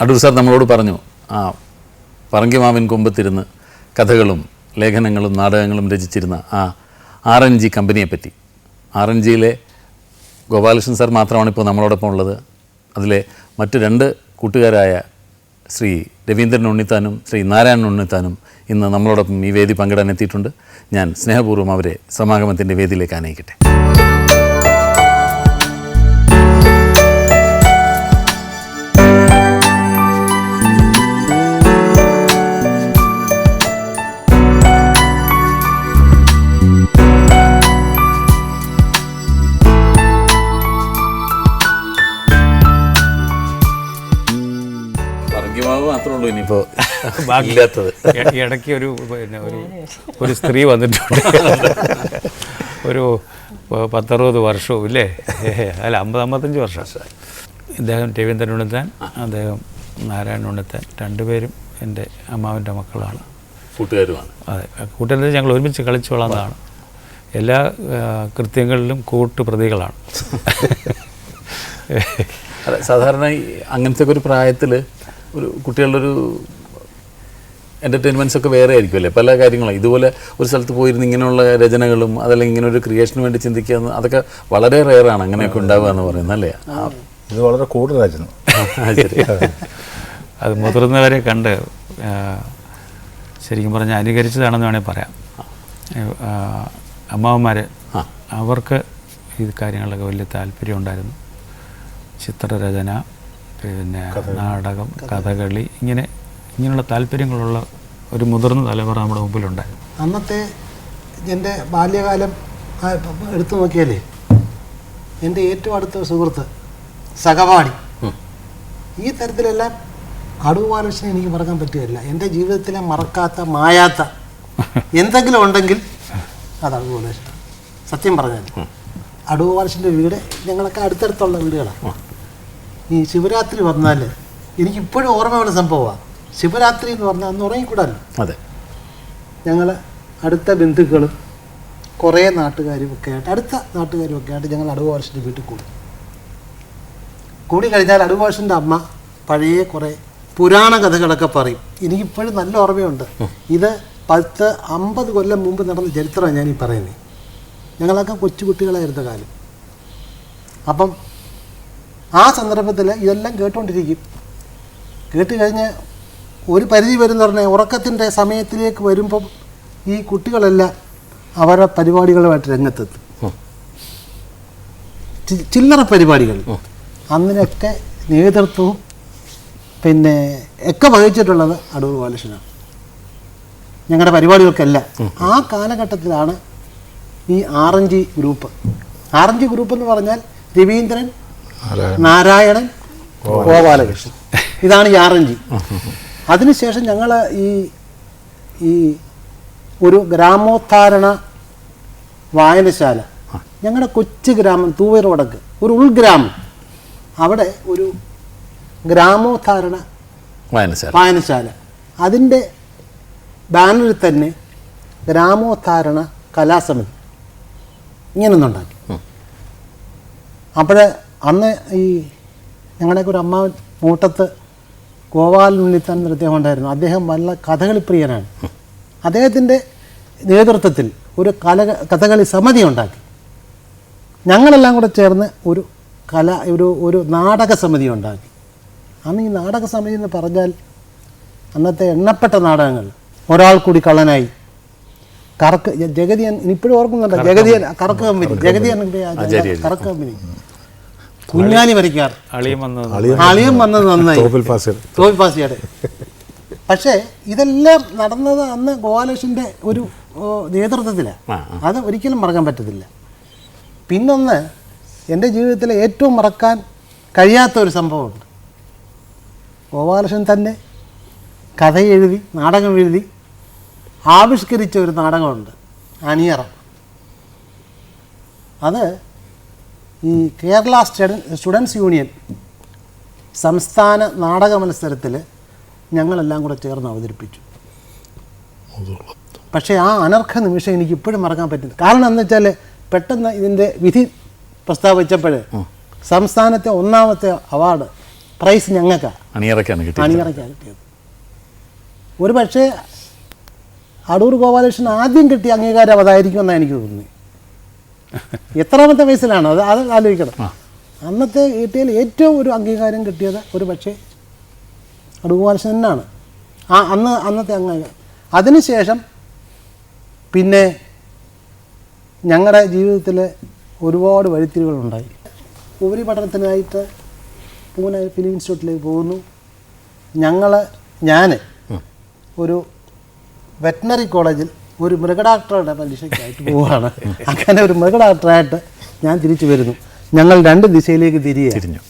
Adoor sir നമ്മളോട് പറഞ്ഞു ആ പറങ്കിമാവിൻ കൊമ്പത്തിരുന്ന് കഥകളും ലേഖനങ്ങളും നാടകങ്ങളും രചിച്ചിരുന്ന ആ ആർ എൻ ജി കമ്പനിയെപ്പറ്റി. ആർ എൻ ജിയിലെ ഗോപാലകൃഷ്ണൻ സാർ മാത്രമാണ് ഇപ്പോൾ നമ്മളോടൊപ്പം ഉള്ളത്. അതിലെ മറ്റു രണ്ട് കൂട്ടുകാരായ ശ്രീ രവീന്ദ്രൻ ഉണ്ണിത്താനും ശ്രീ നാരായണൻ ഉണ്ണിത്താനും ഇന്ന് നമ്മളോടൊപ്പം ഈ വേദി പങ്കിടാൻ എത്തിയിട്ടുണ്ട്. ഞാൻ സ്നേഹപൂർവം അവരെ സമാഗമത്തിന്റെ വേദിയിലേക്ക് ആനയിക്കട്ടെ. പറങ്കിമാവ് മാത്രമേ ഉള്ളൂ ഇനിയിപ്പോൾ ഇല്ലാത്തത്. ഇടയ്ക്ക് ഒരു പിന്നെ ഒരു ഒരു സ്ത്രീ വന്നിട്ടുണ്ട്. ഒരു പത്തറുപത് വർഷവും ഇല്ലേ? അല്ല അമ്പത് അമ്പത്തഞ്ച് വർഷം. ഇദ്ദേഹം രവീന്ദ്രൻ ഉണ്ണിത്താൻ അദ്ദേഹം നാരായണൻ ഉണ്ണിത്താൻ രണ്ടുപേരും എന്റെ അമ്മാവിന്റെ മക്കളാണ്. കൂട്ടുകാരുമാണ്. അതെ കൂട്ടുകാരെ ഞങ്ങൾ ഒരുമിച്ച് കളിച്ചു വളർന്നതാണ് എല്ലാ കൃത്യങ്ങളിലും കൂട്ടുപ്രതികളാണ്. അതെ സാധാരണ അങ്ങനത്തെ ഒരു പ്രായത്തിൽ ഒരു കുട്ടികളുടെ ഒരു എന്റർടൈൻമെന്റ്സ് ഒക്കെ വേറെ ആയിരിക്കും അല്ലേ പല കാര്യങ്ങളും. ഇതുപോലെ ഒരു സ്ഥലത്ത് പോയിരുന്ന് ഇങ്ങനെയുള്ള രചനകളും അതല്ലെങ്കിൽ ഇങ്ങനെ ഒരു ക്രിയേഷന് വേണ്ടി ചിന്തിക്കുക എന്ന് അതൊക്കെ വളരെ റെയറാണ് അങ്ങനെയൊക്കെ ഉണ്ടാവുക എന്ന് പറയുന്നത് അല്ലേ? ഇത് വളരെ കൂടുതലായിരുന്നു അത് മുതിർന്നവരെ കണ്ട് ശരിക്കും പറഞ്ഞാൽ അനുകരിച്ചതാണെന്ന് വേണമെങ്കിൽ പറയാം. ആ, അമ്മാവന്മാർ അവർക്ക് ഈ കാര്യങ്ങളിലൊക്കെ വലിയ താല്പര്യം ഉണ്ടായിരുന്നു. ചിത്രരചന പിന്നെ നാടകം കഥകളി. ഇങ്ങനെ ഇങ്ങനെയുള്ള താല്പര്യങ്ങളുള്ള ഒരു മുതിർന്ന തലമുറ നമ്മുടെ മുമ്പിലുണ്ട്. അന്നത്തെ എന്റെ ബാല്യകാലം എടുത്തു നോക്കിയാലേ എന്റെ ഏറ്റവും അടുത്ത സുഹൃത്ത് സഹപാഠി ഈ തരത്തിലെല്ലാം അടൂർ എനിക്ക് മറക്കാൻ പറ്റുകയില്ല. എന്റെ ജീവിതത്തിലെ മറക്കാത്ത മായാത്ത എന്തെങ്കിലും ഉണ്ടെങ്കിൽ അത് അടൂർ സത്യം പറഞ്ഞാൽ അടുവാലക്ഷന്റെ വീട് ഞങ്ങളൊക്കെ അടുത്തടുത്തുള്ള വീടുകളാണ്. ഈ ശിവരാത്രി വന്നാൽ എനിക്കിപ്പോഴും ഓർമ്മയുള്ള സംഭവമാണ് ശിവരാത്രി എന്ന് പറഞ്ഞാൽ അന്ന് ഉറങ്ങിക്കൂടാല്ലോ. അതെ. ഞങ്ങൾ അടുത്ത ബന്ധുക്കളും കുറേ നാട്ടുകാരും ഒക്കെ ആയിട്ട് അടുത്ത നാട്ടുകാരും ഒക്കെ ആയിട്ട് ഞങ്ങൾ അടുവാർഷിന്റെ വീട്ടിൽ കൂടും. കൂടി കഴിഞ്ഞാൽ അടുവാർഷിന്റെ അമ്മ പഴയ കുറേ പുരാണ കഥകളൊക്കെ പറയും. എനിക്കിപ്പോഴും നല്ല ഓർമ്മയുണ്ട്. ഇത് പത്ത് അമ്പത് കൊല്ലം മുമ്പ് നടന്ന ചരിത്രമാണ് ഞാൻ ഈ പറയുന്നത് ഞങ്ങളൊക്കെ കൊച്ചുകുട്ടികളായിരുന്ന കാലം. അപ്പം ആ സന്ദർഭത്തിൽ ഇതെല്ലാം കേട്ടുകൊണ്ടിരിക്കും കേട്ട് കഴിഞ്ഞ് ഒരു പരിധി വരും പറഞ്ഞാൽ ഉറക്കത്തിന്റെ സമയത്തിലേക്ക് വരുമ്പം ഈ കുട്ടികളെല്ലാം അവരുടെ പരിപാടികളുമായിട്ട് രംഗത്തെത്തും. ചില്ലറ പരിപാടികൾ. അന്നിനൊക്കെ നേതൃത്വവും പിന്നെ ഒക്കെ വഹിച്ചിട്ടുള്ളത് അടൂർ ബാലകൃഷ്ണനാണ്. ഞങ്ങളുടെ പരിപാടികൾക്കെല്ലാം. ആ കാലഘട്ടത്തിലാണ് ഈ R N G group. R N G group എന്ന് പറഞ്ഞാൽ രവീന്ദ്രൻ നാരായണൻ. ഗോപാലകൃഷ്ണൻ. ഇതാണ് ജി അതിനുശേഷം ഞങ്ങൾ ഈ ഈ ഒരു ഗ്രാമോദ്ധാരണ വായനശാല. ഞങ്ങളുടെ കൊച്ചു ഗ്രാമം തൂവരോടക്ക് ഒരു ഉൾഗ്രാമം. അവിടെ ഒരു ഗ്രാമോദ്ധാരണ വായനശാല. വായനശാല. അതിന്റെ ബാനറിൽ തന്നെ ഗ്രാമോദ്ധാരണ കലാസമിതി ഇങ്ങനൊന്നുണ്ടാക്കി. അപ്പോൾ അന്ന് ഈ ഞങ്ങളുടെയൊക്കെ ഒരു അമ്മ മൂട്ടത്ത് എന്നൊരു അദ്ദേഹം ഉണ്ടായിരുന്നു. അദ്ദേഹം നല്ല കഥകളി പ്രിയനാണ് അദ്ദേഹത്തിന്റെ നേതൃത്വത്തിൽ ഒരു കല കഥകളി സമിതി ഉണ്ടാക്കി. ഞങ്ങളെല്ലാം കൂടെ ചേർന്ന് ഒരു കല ഒരു ഒരു നാടക സമിതി ഉണ്ടാക്കി. അന്ന് ഈ നാടക സമിതി എന്ന് പറഞ്ഞാൽ അന്നത്തെ എണ്ണപ്പെട്ട നാടകങ്ങൾ. ഒരാൾ കൂടി കള്ളനായി. കറക്ക് ജഗതിയൻ ഇപ്പോഴും ഓർക്കുന്നുണ്ട്? ജഗതിയൻ കറക്ക് കമ്പനി ജഗതിയൻ കറക്ക് കമ്പനി കുഞ്ഞാലി വരയ്ക്കാർ. അളിയും വന്നത് നന്നായി. തോപ്പിൽ പാസിയുടെ പക്ഷേ ഇതെല്ലാം നടന്നത് അന്ന് ഗോപാലകൃഷ്ണന്റെ ഒരു നേതൃത്വത്തിലാണ് അത് ഒരിക്കലും മറക്കാൻ പറ്റത്തില്ല. പിന്നൊന്ന് എന്റെ ജീവിതത്തിലെ ഏറ്റവും മറക്കാൻ കഴിയാത്ത ഒരു സംഭവമുണ്ട്. ഗോപാലകൃഷ്ണൻ തന്നെ കഥ എഴുതി നാടകം എഴുതി ആവിഷ്കരിച്ച ഒരു നാടകമുണ്ട് അണിയറ. അത് ഈ കേരള സ്റ്റുഡൻസ് യൂണിയൻ സംസ്ഥാന നാടക മത്സരത്തിൽ ഞങ്ങളെല്ലാം കൂടെ ചേർന്ന് അവതരിപ്പിച്ചു. പക്ഷേ ആ അനർഘ നിമിഷം എനിക്ക് ഇപ്പോഴും മറക്കാൻ പറ്റില്ല. കാരണം എന്ന് വെച്ചാൽ പെട്ടെന്ന് ഇതിന്റെ വിധി പ്രസ്താവിച്ചപ്പോൾ സംസ്ഥാനത്തെ ഒന്നാമത്തെ അവാർഡ് പ്രൈസ് ഞങ്ങൾക്കാണ് അണിയറക്കാണ് കിട്ടിയത്. ഒരു പക്ഷേ അടൂർ ഗോപാലകൃഷ്ണൻ ആദ്യം കിട്ടിയ അംഗീകാരം അതായിരിക്കുമെന്നാണ് എനിക്ക് തോന്നുന്നത്. എത്രാമത്തെ വയസ്സിലാണ്? അത് അത് ആലോചിക്കണം. അന്നത്തെ കിട്ടിയതിൽ ഏറ്റവും ഒരു അംഗീകാരം കിട്ടിയത് ഒരു പക്ഷേ അടുകുമാരശനാണ് തന്നെയാണ് ആ അന്ന് അന്നത്തെ അംഗീകാരം. അതിനുശേഷം പിന്നെ ഞങ്ങളുടെ ജീവിതത്തിൽ ഒരുപാട് വഴിത്തിരിവുകളുണ്ടായി. ഉപരിപഠനത്തിനായിട്ട് പൂനെ ഫിലിം ഇൻസ്റ്റിറ്റ്യൂട്ടിലേക്ക് പോകുന്നു. ഞങ്ങൾ ഞാൻ ഒരു വെറ്റിനറി കോളേജിൽ ഒരു മൃഗഡാക്ടറുടെ പലിശയ്ക്കായിട്ട് പോവുകയാണ് അങ്ങനെ ഒരു മൃഗഡാക്ടറായിട്ട് ഞാൻ തിരിച്ചു വരുന്നു. ഞങ്ങൾ രണ്ട് ദിശയിലേക്ക് തിരികെ തിരിഞ്ഞു.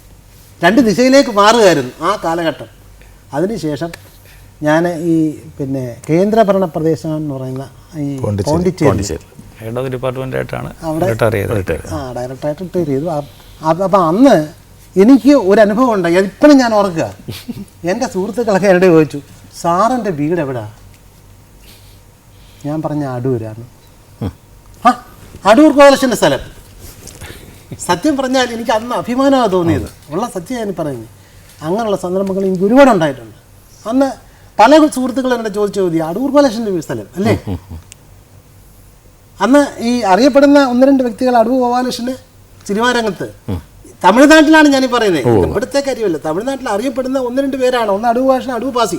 രണ്ട് ദിശയിലേക്ക് മാറുകയായിരുന്നു ആ കാലഘട്ടം. അതിനുശേഷം ഞാൻ ഈ പിന്നെ കേന്ദ്രഭരണ പ്രദേശം എന്ന് പറയുന്ന ഈ പോണ്ടിച്ചേരി. ഹെഡ് അവിടെ ആ ഡയറക്ടറായിട്ട് റിട്ടയർ ചെയ്തു. അപ്പം അന്ന് എനിക്ക് ഒരു അനുഭവം ഉണ്ടായി. ഇപ്പോഴും ഞാൻ ഓർക്കുക. എന്റെ സുഹൃത്തുക്കളൊക്കെ എന്നോട് ചോദിച്ചു സാറിന്റെ വീട് എവിടാ? ഞാൻ പറഞ്ഞ അടൂരാണ് ആ അടൂർ കോലക്ഷന്റെ സ്ഥലം. സത്യം പറഞ്ഞാൽ എനിക്ക് അന്ന് അഭിമാനമാണ് തോന്നിയത്. ഉള്ള സത്യം ഞാൻ പറയുന്നത് അങ്ങനെയുള്ള സന്ദർഭങ്ങൾ എനിക്ക് ഒരുപാട് ഉണ്ടായിട്ടുണ്ട്. അന്ന് പല സുഹൃത്തുക്കൾ എന്നെ ചോദിച്ച ചോദ്യം അടൂർ കോലക്ഷന്റെ സ്ഥലം അല്ലേ? അന്ന് ഈ അറിയപ്പെടുന്ന ഒന്ന് രണ്ട് വ്യക്തികൾ അടൂർ ഗോപാലകൃഷ്ണന് തിരുവാരംഗത്ത്. രംഗത്ത് തമിഴ്നാട്ടിലാണ് ഞാൻ പറയുന്നത് ഇവിടുത്തെ കാര്യമല്ല. തമിഴ്നാട്ടിൽ അറിയപ്പെടുന്ന ഒന്ന് രണ്ട് പേരാണ്. ഒന്ന് അടൂർ ഭാഷ അടൂർ പാസി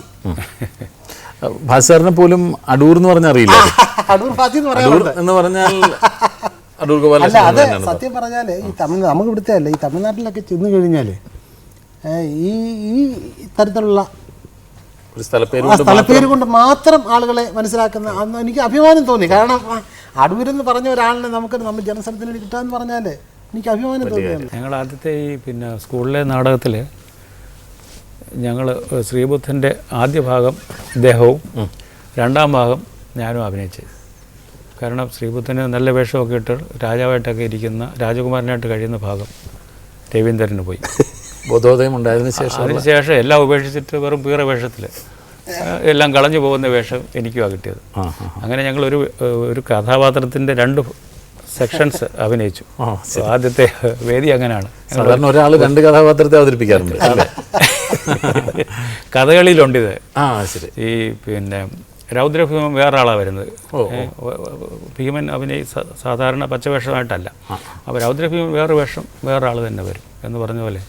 ഭാസ്കറിനെ പോലും അടൂർ എന്ന് പറഞ്ഞാൽ അറിയില്ല. അടൂർ എന്ന് പറഞ്ഞാൽ അടൂർ അല്ല അത് സത്യം പറഞ്ഞാൽ ഈ തമിഴ് നമുക്ക് ഇവിടുത്തെ അല്ല ഈ തമിഴ്നാട്ടിലൊക്കെ ചെന്ന് കഴിഞ്ഞാൽ ഈ ഈ തരത്തിലുള്ള ഒരു സ്ഥലപ്പേര് കൊണ്ട് മാത്രം ആളുകളെ മനസ്സിലാക്കുന്ന അന്ന് എനിക്ക് അഭിമാനം തോന്നി. കാരണം അടൂരെന്ന് പറഞ്ഞ ഒരാളിനെ നമുക്ക് നമ്മൾ ജനസ്ഥലത്തിന് കിട്ടാന്ന് പറഞ്ഞാൽ എനിക്ക് അഭിമാനം തോന്നിയാണ് ഞങ്ങൾ ആദ്യത്തെ ഈ പിന്നെ സ്കൂളിലെ നാടകത്തിൽ ഞങ്ങൾ ശ്രീബുദ്ധന്റെ ആദ്യ ഭാഗം ദേഹവും രണ്ടാം ഭാഗം ഞാനും അഭിനയിച്ചത്. കാരണം ശ്രീബുദ്ധന് നല്ല വേഷമൊക്കെ ഇട്ട് രാജാവായിട്ടൊക്കെ ഇരിക്കുന്ന രാജകുമാരനായിട്ട് കഴിയുന്ന ഭാഗം രവീന്ദ്രന് പോയി. ബോധോദയം ഉണ്ടായതിനു ശേഷം അതിനുശേഷം എല്ലാം ഉപേക്ഷിച്ചിട്ട് വെറും പീറ വേഷത്തിൽ എല്ലാം കളഞ്ഞു പോകുന്ന വേഷം എനിക്കുമാണ് കിട്ടിയത്. അങ്ങനെ ഞങ്ങൾ ഒരു ഒരു കഥാപാത്രത്തിന്റെ രണ്ട് സെക്ഷൻസ് അഭിനയിച്ചു. ആ, ആദ്യത്തെ വേദി അങ്ങനെയാണ്. സാധാരണ ഒരാൾ രണ്ട് കഥാപാത്രത്തെ അവതരിപ്പിക്കാറുണ്ട്. കഥകളിയിലുണ്ടിത് കഥകളിയിലുണ്ട് ഇത്. ആ ശരി. ഈ പിന്നെ രൗദ്രഭീമൻ വേറെ ആളാണ് വരുന്നത് ഭീമൻ അഭിനയി സാധാരണ പച്ചവേഷമായിട്ടല്ല. അപ്പോൾ രൗദ്രഭീമൻ വേറെ വേഷം വേറെ ആൾ തന്നെ വരും എന്ന് പറഞ്ഞ പോലെ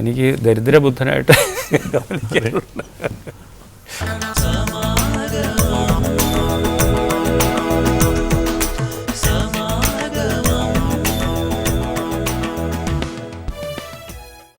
എനിക്ക് ദരിദ്രബുദ്ധനായിട്ട്